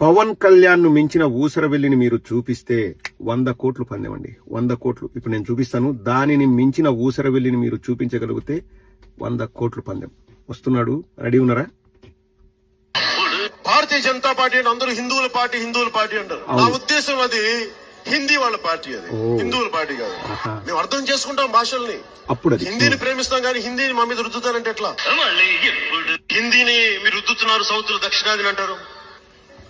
పవన్ కళ్యాణ్ను మించిన ఊసరవెల్లిని మీరు చూపిస్తే వంద కోట్లు పందెమండి. వంద కోట్లు. ఇప్పుడు నేను చూపిస్తాను. దానిని మించిన ఊసరవెల్లిని మీరు చూపించగలిగితే వంద కోట్లు పందెం. వస్తున్నాడు. రెడీ ఉన్నారా? భారతీయ జనతా పార్టీ అంటే అందరూ హిందువుల పార్టీ హిందువుల పార్టీ అంటారు. నా. ఉద్దేశం అది హిందీ వాళ్ళ పార్టీ అది. హిందువుల పార్టీ కాదు. మేము అర్థం చేసుకుంటాం భాషల్ని. అప్పుడు అది. హిందీని ప్రేమిస్తాం కానీ హిందీని మా మీద రుద్దుతారంటే ఎట్లా? హిందీని మీరు రుద్దుతున్నారు సౌత్లో దక్షిణాదిని అంటారు.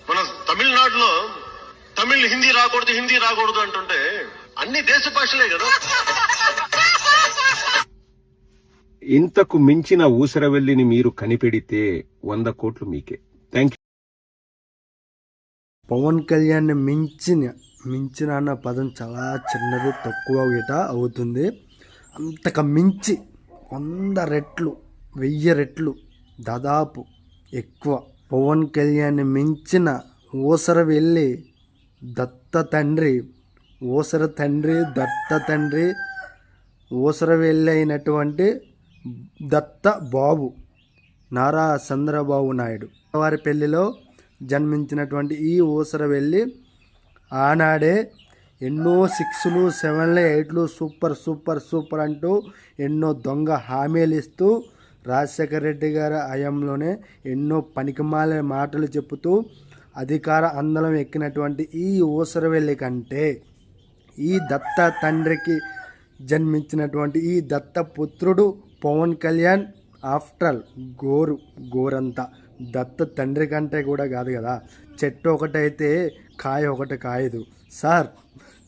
మన తమిళనాడులో తమిళ్ హిందీ రాకూడదు హిందీ రాకూడదు అంటుంటే అన్ని దేశ భాషలే కదా. ఇంతకు మించిన ఊసరవెల్లిని మీరు కనిపెడితే వంద కోట్లు మీకే. థ్యాంక్ పవన్ కళ్యాణ్ మించిన మించిన అన్న పదం చాలా చిన్నది తక్కువ గిట అవుతుంది. అంతకు మించి వంద రెట్లు వెయ్యి రెట్లు దాదాపు ఎక్కువ. పవన్ కళ్యాణ్ మించిన ఊసర వెళ్ళి దత్త తండ్రి ఊసర తండ్రి దత్త తండ్రి ఊసర వెళ్ళి అయినటువంటి దత్త బాబు నారా చంద్రబాబు నాయుడు. వారి పెళ్ళిలో జన్మించినటువంటి ఈ ఊసర వెళ్ళి ఆనాడే ఎన్నో సిక్స్లు సెవెన్లు ఎయిట్లు సూపర్ సూపర్ సూపర్ అంటూ ఎన్నో దొంగ హామీలు ఇస్తూ రాజశేఖర రెడ్డి గారి హయాంలోనే ఎన్నో పనికిమాల మాటలు చెబుతూ అధికార అందలం ఎక్కినటువంటి ఈ ఊసరవెల్లి కంటే ఈ దత్త తండ్రికి జన్మించినటువంటి ఈ దత్త పుత్రుడు పవన్ కళ్యాణ్ ఆఫ్టర్ ఆల్ గోరు గోరంతా. దత్త తండ్రి కంటే కూడా కాదు కదా. చెట్టు ఒకటైతే కాయ ఒకటి కాయదు. సార్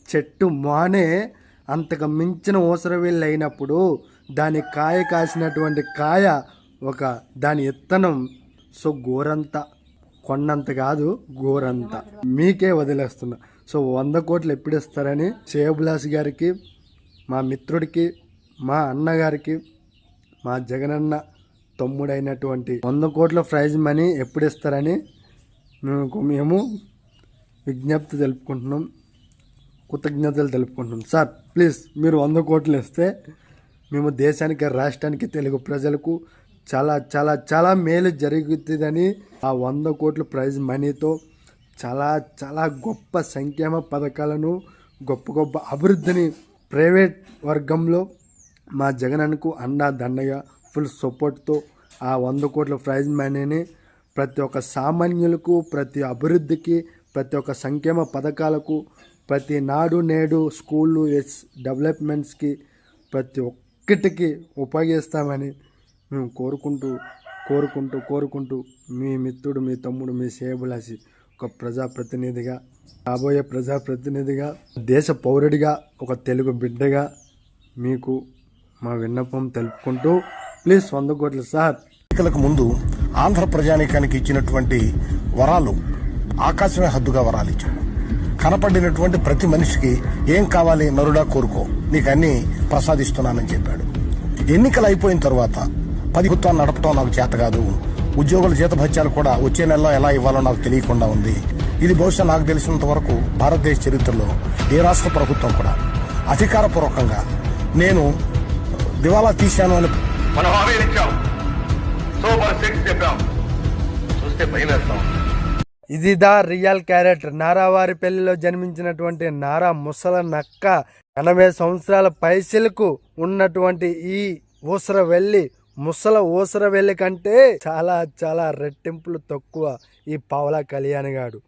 చెట్టు మానే అంతకు మించిన ఊసరవెల్లి అయినప్పుడు దాని కాయ కాసినటువంటి కాయ ఒక దాని ఇత్తనం సో గోరంత కొండంత కాదు గోరంత. మీకే వదిలేస్తున్నా. సో వంద కోట్లు ఎప్పుడు ఇస్తారని శేవబులాస్ గారికి మా మిత్రుడికి మా అన్నగారికి మా జగనన్న తమ్ముడైనటువంటి వంద కోట్ల ప్రైజ్ మనీ ఎప్పుడు ఇస్తారని మేము మేము విజ్ఞప్తి తెలుపుకుంటున్నాం కృతజ్ఞతలు తెలుపుకుంటున్నాం. సార్ ప్లీజ్ మీరు వంద కోట్లు ఇస్తే మేము దేశానికి రాష్ట్రానికి తెలుగు ప్రజలకు చాలా చాలా చాలా మేలు జరుగుతుందని ఆ వంద కోట్ల ప్రైజ్ మనీతో చాలా చాలా గొప్ప సంక్షేమ పథకాలను గొప్ప గొప్ప అభివృద్ధిని ప్రైవేట్ వర్గంలో మా జగనన్నకు అండా దండగా ఫుల్ సపోర్ట్తో ఆ వంద కోట్ల ప్రైజ్ మనీని ప్రతి ఒక్క సామాన్యులకు ప్రతి అభివృద్ధికి ప్రతి ఒక్క సంక్షేమ పథకాలకు ప్రతి నాడు నేడు స్కూళ్ళు ఎస్ డెవలప్మెంట్స్కి ప్రతి ఒక్కటికి ఉపయోగిస్తామని మేము కోరుకుంటూ కోరుకుంటూ కోరుకుంటూ మీ మిత్రుడు మీ తమ్ముడు మీ సేవలాసి ఒక ప్రజాప్రతినిధిగా రాబోయే ప్రజాప్రతినిధిగా దేశ పౌరుడిగా ఒక తెలుగు బిడ్డగా మీకు మా విన్నపం తెలుపుకుంటూ ప్లీజ్ వంద కోట్లు సార్. ఎన్నికలకు ముందు ఆంధ్ర ప్రజానీకానికి ఇచ్చినటువంటి వరాలు ఆకాశమే హద్దుగా వరాలు ఇచ్చాడు. కనపడినటువంటి ప్రతి మనిషికి ఏం కావాలి నరుడా కోరుకో. నీకు అన్ని ప్రసాదిస్తున్నానని చెప్పాడు. ఎన్నికలు అయిపోయిన తర్వాత పది ప్రభుత్వాన్ని నడపటం నాకు చేత కాదు. ఉద్యోగుల జీతభత్యాలు కూడా వచ్చే నెలలో ఎలా ఇవ్వాలో నాకు తెలియకుండా ఉంది. ఇది బహుశా నాకు తెలిసినంత వరకు భారతదేశ చరిత్రలో ఏ రాష్ట్ర ప్రభుత్వం కూడా అధికారపూర్వకంగా నేను దివాలా తీశాను అని మనం హామీలు ఇచ్చాం. సూపర్ సిక్స్ చెప్పాం. చూస్తే భయమేస్తాం. వేస్తాం దా రియల్ క్యారెక్టర్. నారా వారి పెళ్ళిలో జన్మించినటువంటి నారా ముసల నక్క ఎనభై సంవత్సరాల పైసలకు ఉన్నటువంటి ఈ ఊసర వెళ్ళి ముసల ఊసర వెళ్ళి కంటే చాలా చాలా రెట్టింపులు తక్కువ ఈ పావలా కళ్యాణ్ గాడు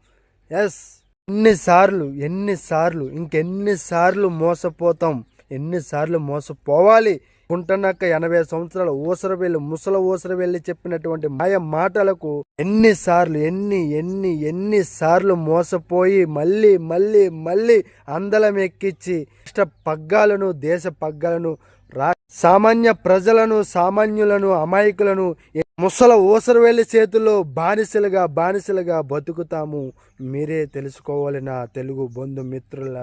ఎస్ ఎన్నిసార్లు ఎన్నిసార్లు ఇంకెన్నిసార్లు మోసపోతాం ఎన్నిసార్లు మోసపోవాలి కుంటనక్క ఎనభై సంవత్సరాల ఊసరవెల్లి ముసల ఊసరవెల్లి చెప్పినటువంటి మాయ మాటలకు ఎన్నిసార్లు ఎన్ని ఎన్ని ఎన్నిసార్లు మోసపోయి మళ్ళీ మళ్ళీ మళ్ళీ అందలం ఎక్కించి ఇష్ట పగ్గాలను దేశ పగ్గాలను రా సామాన్య ప్రజలను సామాన్యులను అమాయకులను ముసల ఊసరవేళ్ళ చేతుల్లో బానిసలుగా బానిసలుగా బతుకుతాము. మీరే తెలుసుకోవాలి నా తెలుగు బంధుమిత్రులారా?